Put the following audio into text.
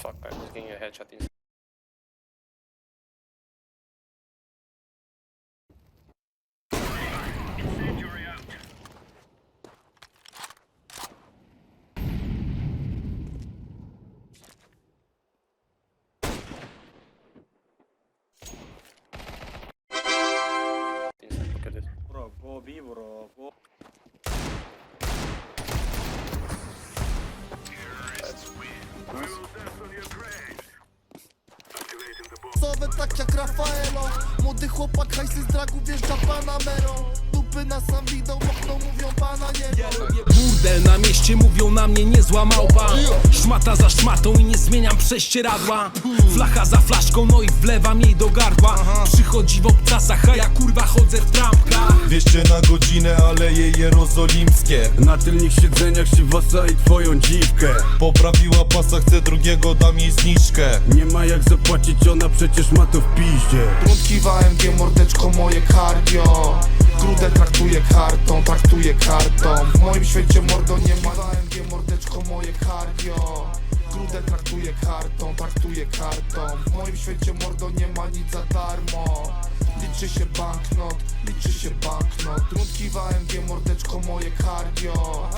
fuck, I was getting a headshot in. Inside, look at it. Bro, go B, bro. Sowe tak jak Rafaelo. Młody chłopak hajsy z dragu wjeżdża Panamerą Dupy na sam widok, okno mówią pana nie Burdel na mieście mówią na mnie niezła małpa. Szmata za szmatą i nie zmieniam prześcieradła. Flacha za flaszką, no i wlewam jej do gardła. Przychodzi w obcasach, a ja kurwa chodzę w trampkach 200 na godzinę, aleje jerozolimskie. Na tylnych siedzeniach Siwasa i twoją dziwkę. Poprawiła pasa, chce drugiego, dam jej zniżkę. Nie ma jak zapłacić, ona przecież ma to w piździe. Trudki w AMG, mordeczko moje cardio Grudę traktuję kartą, traktuję kartą. W moim świecie mordo nie ma. AMG, mordeczko moje cardio Grudę traktuję kartą, traktuję kartą. W moim świecie mordo nie ma nic za darmo Liczy się banknot, liczy się banknot? Trudki w AMG, mordeczko moje cardio